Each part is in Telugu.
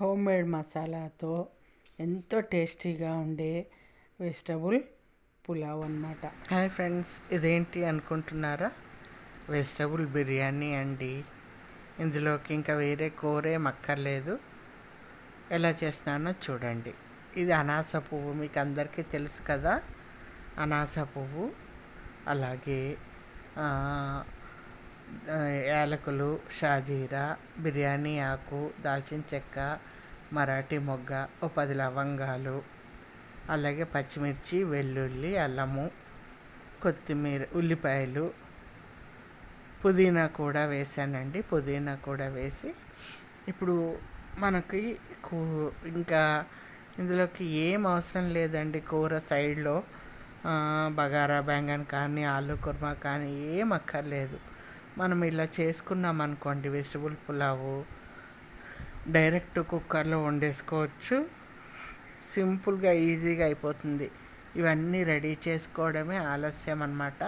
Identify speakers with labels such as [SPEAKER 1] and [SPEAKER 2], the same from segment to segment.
[SPEAKER 1] హోమ్ మేడ్ మసాలాతో ఎంతో టేస్టీగా ఉండే వెజిటబుల్ పులావ్ అన్నమాట.
[SPEAKER 2] హాయ్ ఫ్రెండ్స్ ఇదేంటి అనుకుంటున్నారా? వెజిటబుల్ బిర్యానీ అండి. ఇందులోకి ఇంకా వేరే కూరే మక్కర్లేదు. ఎలా చేస్తున్నానో చూడండి. ఇది అనాస పువ్వు మీకు అందరికీ తెలుసు కదా? అనాస పువ్వు అలాగే యాలకులు షాజీరా బిర్యానీ ఆకు దాల్చిన చెక్క మరాఠీ మొగ్గ ఓ పది లవంగాలు అలాగే పచ్చిమిర్చి వెల్లుల్లి అల్లము కొత్తిమీర ఉల్లిపాయలు. పుదీనా కూడా వేసానండి. పుదీనా కూడా వేసి ఇప్పుడు మనకి కూ ఇంకా ఇందులోకి ఏం అవసరం లేదండి. కూర సైడ్లో బగారా బెంగన్ కానీ ఆలు కుర్మా కానీ ఏం అక్కర్లేదు. మనం ఇలా చేసుకున్నాం అనుకోండి వెజిటబుల్ పులావు డైరెక్ట్ కుక్కర్లో వండేసుకోవచ్చు. సింపుల్గా ఈజీగా అయిపోతుంది. ఇవన్నీ రెడీ చేసుకోవడమే ఆలస్యం అనమాట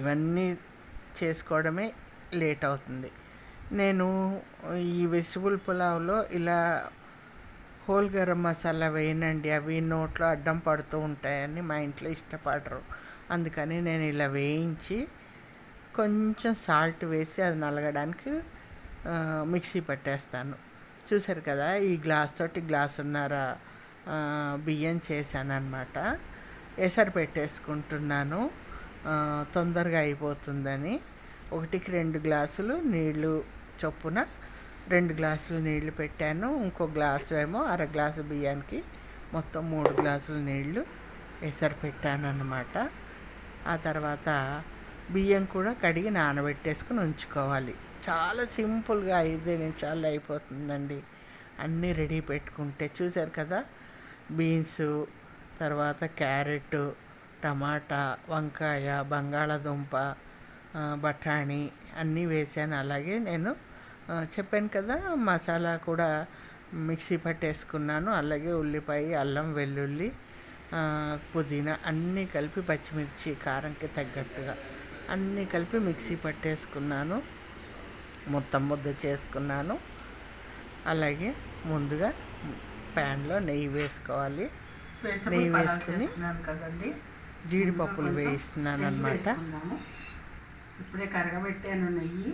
[SPEAKER 2] ఇవన్నీ చేసుకోవడమే లేట్ అవుతుంది. నేను ఈ వెజిటబుల్ పులావ్లో ఇలా హోల్ గరం మసాలా వేయనండి. అవి నోట్లో అడ్డం పడుతూ ఉంటాయని మా ఇంట్లో ఇష్టపడరు. అందుకని నేను ఇలా వేయించి కొంచెం సాల్ట్ వేసి అది నలగడానికి మిక్సీ పట్టేస్తాను. చూసారు కదా ఈ గ్లాస్ తోటి గ్లాసున్నర బియ్యం చేశానమాట ఎసరు పెట్టేసుకుంటున్నాను. తొందరగా అయిపోతుందని. ఒకటికి రెండు గ్లాసులు నీళ్ళు చొప్పున రెండు గ్లాసులు నీళ్ళు పెట్టాను. ఇంకో గ్లాసు ఏమో అర గ్లాసు బియ్యానికి మొత్తం మూడు గ్లాసులు నీళ్ళు ఎసరు పెట్టాను అన్నమాట ఆ తర్వాత బియ్యం కూడా కడిగి నానబెట్టేసుకుని ఉంచుకోవాలి. చాలా సింపుల్గా ఐదు నిమిషాల్లో అయిపోతుందండి. అన్నీ రెడీ పెట్టుకుంటే చూశారు కదా? బీన్స్ తర్వాత క్యారెట్ టమాటా వంకాయ బంగాళాదుంప బఠానీ అన్నీ వేసాను. అలాగే నేను చెప్పాను కదా మసాలా కూడా మిక్సీ పట్టేసుకున్నాను. అలాగే ఉల్లిపాయ అల్లం వెల్లుల్లి పుదీనా అన్నీ కలిపి పచ్చిమిర్చి కారంకి తగ్గట్టుగా అన్నీ కలిపి మిక్సీ పట్టేసుకున్నాను. మొత్తం ముద్ద చేసుకున్నాను. అలాగే ముందుగా ప్యాన్లో నెయ్యి వేసుకోవాలి. నెయ్యి వేసుకుని
[SPEAKER 1] కదండి.
[SPEAKER 2] జీడిపప్పులు వేయిస్తున్నాను అనమాట.
[SPEAKER 1] ఇప్పుడే కరగబెట్టాను నెయ్యి.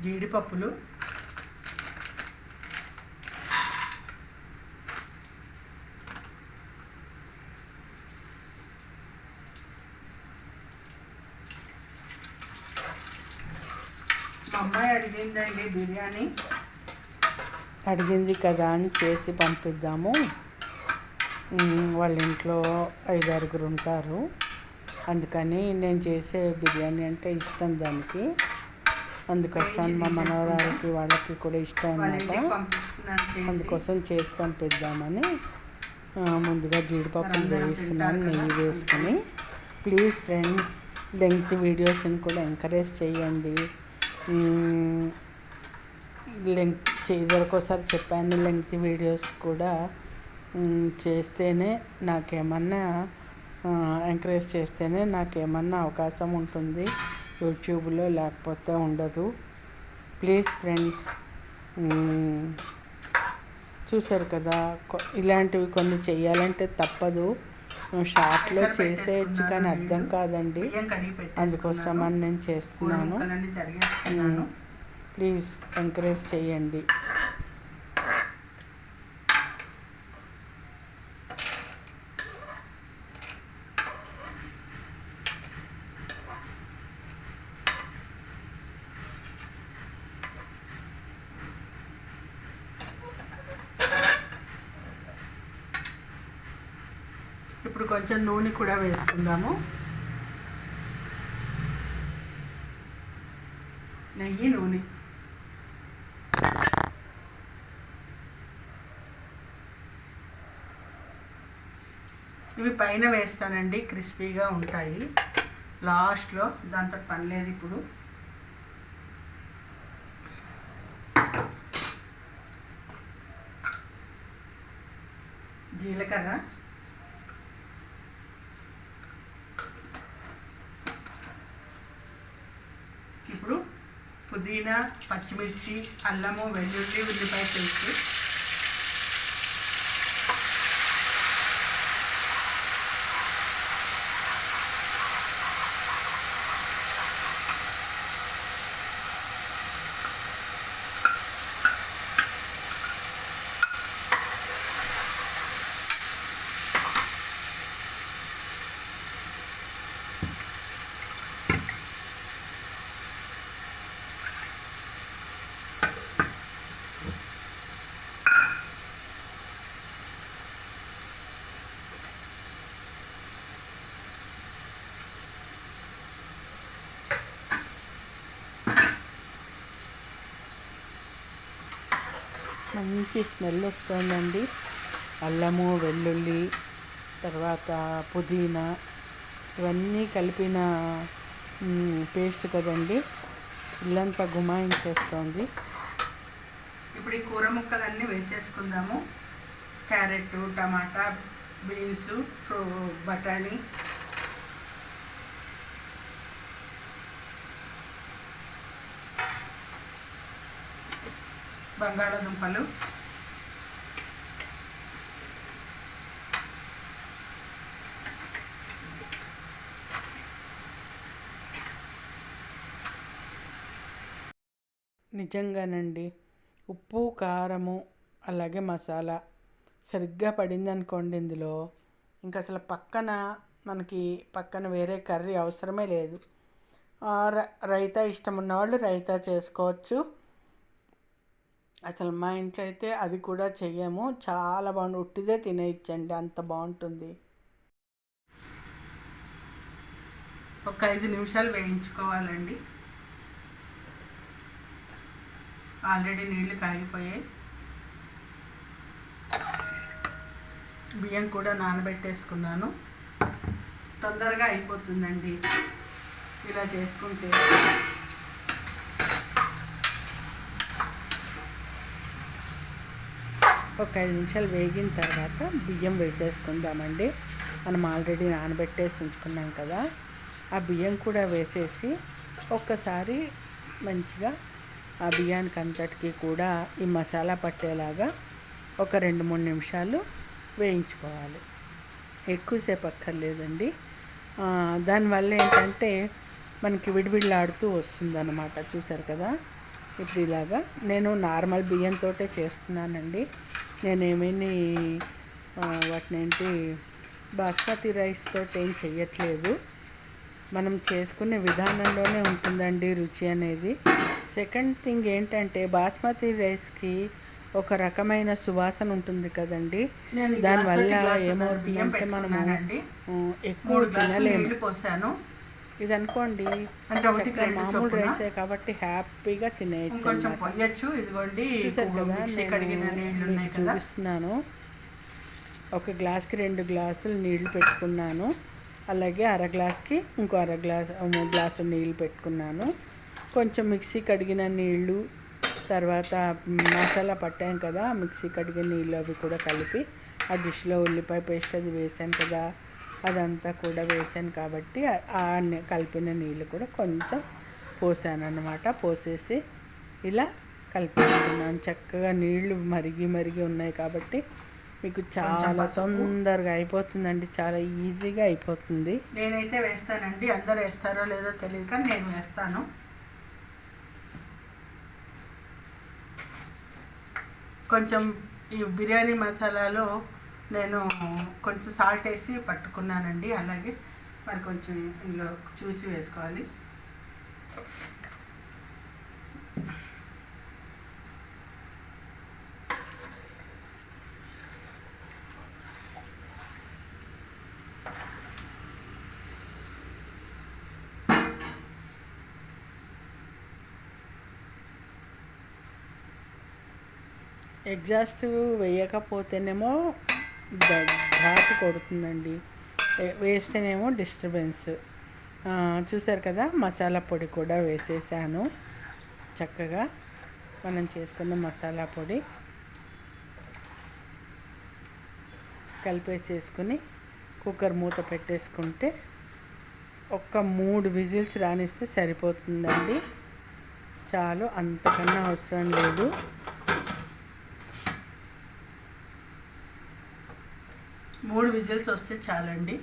[SPEAKER 1] జీడిపప్పులు. అమ్మాయి అడిగిందండి బిర్యానీ. అడిగింది కదా అని చేసి పంపిద్దాము. వాళ్ళ ఇంట్లో ఐదారుగురు ఉంటారు. అందుకని నేను చేసే బిర్యానీ అంటే ఇష్టం దానికి. అందుకోసం మా మనవరాలకి వాళ్ళకి కూడా ఇష్టం అన్నమాట. అందుకోసం చేసి పంపిద్దామని ముందుగా జీడిపప్పులు వేస్తున్నాను నెయ్యి వేసుకుని. ప్లీజ్ ఫ్రెండ్స్ లెంగ్త్ వీడియోస్ని కూడా ఎంకరేజ్ చేయండి. లెంగ్త్ ఇదివరకోసారి చెప్పాను లెంగ్త్ వీడియోస్ కూడా చేస్తేనే నాకేమన్నా ఎంకరేజ్ చేస్తేనే నాకేమన్నా అవకాశం ఉంటుంది. యూట్యూబ్లో లేకపోతే ఉండదు. ప్లీజ్ ఫ్రెండ్స్ చూసారు కదా ఇలాంటివి కొన్ని చేయాలంటే తప్పదు. షార్ట్లో చేసేయచ్చు కానీ అర్థం కాదండి. అందుకోసం అని నేను చేస్తున్నాను. ప్లీజ్ ఎంకరేజ్ చేయండి ఇప్పుడు కొంచెం నూనె కూడా వేసుకుందాము. నెయ్యి నూనె. ఇవి పైన వేస్తానండి క్రిస్పీగా ఉంటాయి. లాస్ట్లో దాంతో పని లేదు ఇప్పుడు. జీలకర్ర.
[SPEAKER 3] పుదీనా పచ్చిమిర్చి అల్లము వెల్లుల్లి ఉల్లిపాయ పేస్ట్.
[SPEAKER 1] మంచి స్మెల్ వస్తుందండి. అల్లము వెల్లుల్లి తర్వాత పుదీనా ఇవన్నీ కలిపిన పేస్ట్ కదండి. ఇల్లంతా గుమాయించేస్తుంది.
[SPEAKER 3] ఇప్పుడు ఈ కూర ముక్కలన్నీ వేసేసుకుందాము. క్యారెట్ టమాటా బీన్స్ బఠానీ బంగాళాదుంపలు.
[SPEAKER 1] నిజంగానండి ఉప్పు కారము అలాగే మసాలా సరిగ్గా పడింది అనుకోండి ఇందులో. ఇంకా అసలు పక్కన మనకి పక్కన వేరే కర్రీ అవసరమే లేదు. ఆ, రైతా ఇష్టం ఉన్నవాళ్ళు రైతా చేసుకోవచ్చు. అసలు మా ఇంట్లో అయితే అది కూడా చెయ్యము. చాలా బాగుంది ఉట్టిదే తినేయచ్చండి. అంత బాగుంటుంది.
[SPEAKER 3] ఒక ఐదు నిమిషాలు వేయించుకోవాలండి. ఆల్రెడీ నీళ్ళు కాగిపోయాయి. బియ్యం కూడా నానబెట్టేసుకున్నాను. తొందరగా అయిపోతుందండి. ఇలా చేసుకుంటే.
[SPEAKER 1] ఒక ఐదు నిమిషాలు వేగిన తర్వాత బియ్యం వేసేసుకుందామండి. మనం ఆల్రెడీ నానబెట్టేసి ఉంచుకున్నాం కదా. ఆ బియ్యం కూడా వేసేసి ఒక్కసారి మంచిగా ఆ బియ్యానికి అంతటికి కూడా ఈ మసాలా పట్టేలాగా ఒక రెండు మూడు నిమిషాలు వేయించుకోవాలి. ఎక్కువసేపు అక్కర్లేదండి. దానివల్ల ఏంటంటే మనకి విడివిడిలాడుతూ వస్తుంది అనమాట చూసారు కదా? ఇప్పుడు ఇలాగా నేను నార్మల్ బియ్యంతో చేస్తున్నానండి. నేనేమీ ఆ, వాటిని ఏంటి బాస్మతి రైస్ తోటి ఏం చెయ్యట్లేదు. మనం చేసుకునే విధానంలోనే ఉంటుందండి రుచి అనేది. సెకండ్ థింగ్ ఏంటంటే బాస్మతి రైస్కి ఒక రకమైన సువాసన ఉంటుంది కదండి. దానివల్ల ఏమవుతుందంటే మనము ఎక్కువ తినలేము. ఇది అనుకోండి
[SPEAKER 3] అంటే రెండు
[SPEAKER 1] మామూలు రైసే కాబట్టి హ్యాపీగా తినేయచ్చు అన్నమాట.
[SPEAKER 3] పొయ్యొచ్చు. ఇదిగోండి
[SPEAKER 1] చూపిస్తున్నాను. ఒక గ్లాస్కి రెండు గ్లాసులు నీళ్ళు పెట్టుకున్నాను. అలాగే అర గ్లాస్కి ఇంకో అర గ్లాస్ మూడు గ్లాసులు నీళ్ళు పెట్టుకున్నాను. కొంచెం మిక్సీ కడిగిన నీళ్ళు తర్వాత మసాలా పట్టాం కదా మిక్సీ కడిగిన నీళ్ళు అవి కూడా కలిపి ఆ డిష్లో ఉల్లిపాయ పేస్ట్ అది వేసాను కదా. అదంతా కూడా వేసాను కాబట్టి ఆ- కలిపిన నీళ్ళు కూడా కొంచెం పోసాను అన్నమాట పోసేసి ఇలా కలిపేసుకున్నాను. చక్కగా నీళ్ళు మరిగి మరిగి ఉన్నాయి కాబట్టి మీకు చాలా. తొందరగా అయిపోతుందండి. చాలా ఈజీగా అయిపోతుంది.
[SPEAKER 3] నేనైతే వేస్తానండి. అందరు వేస్తారో లేదో తెలియదు కానీ నేను వేస్తాను. కొంచెం ఈ బిర్యానీ మసాలాలో నేను కొంచెం సాల్ట్ వేసి పట్టుకున్నానండి. అలాగే మరి కొంచెం ఇందులో చూసి వేసుకోవాలి.
[SPEAKER 1] ఎగ్జాస్ట్ వేయకపోతేనేమో ఘాటు కొడుతుందండి. వేస్తేనేమో డిస్టర్బెన్స్ చూసారు కదా మసాలా పొడి కూడా వేసేసాను. చక్కగా మనం చేసుకున్న మసాలా పొడి కలిపేసేసుకుని కుక్కర్ మూత పెట్టేసుకుంటే ఒక్క మూడు విజిల్స్ రానిస్తే సరిపోతుందండి. చాలు అంతకన్నా అవసరం లేదు. మూడు విజిల్స్ వస్తే చాలండి.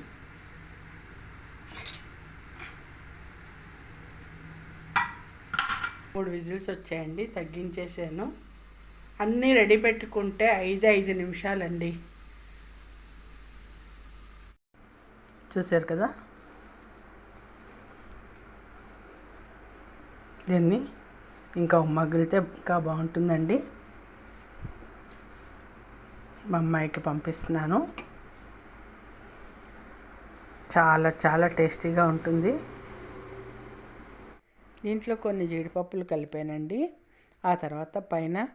[SPEAKER 1] మూడు విజిల్స్ వచ్చాయండి తగ్గించేసాను. అన్నీ రెడీ పెట్టుకుంటే ఐదు ఐదు నిమిషాలండి. చూశారు కదా? దీన్ని ఇంకా మగిలితే ఇంకా బాగుంటుందండి. మా అమ్మాయికి పంపిస్తున్నాను. చాలా చాలా టేస్టీగా ఉంటుంది. దీంట్లో కొన్ని జీడిపప్పులు కలిపానండి. ఆ తర్వాత పైన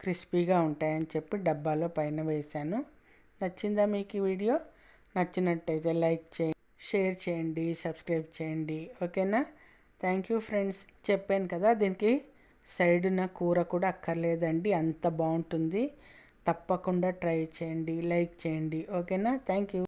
[SPEAKER 1] క్రిస్పీగా ఉంటాయని చెప్పి డబ్బాలో పైన వేశాను. నచ్చిందా మీకు ఈ వీడియో? నచ్చినట్టయితే లైక్ చేయండి షేర్ చేయండి సబ్స్క్రైబ్ చేయండి. ఓకేనా? Thank you friends. చెప్పాను కదా దీనికి సైడున కూర కూడా అక్కర్లేదండి. అంత బాగుంటుంది. తప్పకుండా ట్రై చేయండి లైక్ చేయండి. ఓకేనా? Thank you.